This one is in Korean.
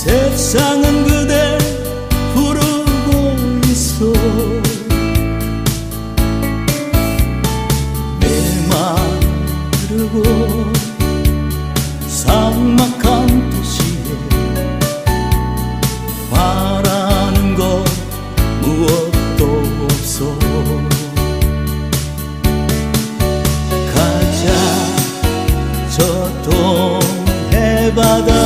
세상은 그대 부르고 있어. 메마르고 삭막한 도시에 바라는 것 무엇도 없어. 가자 저 동해 바다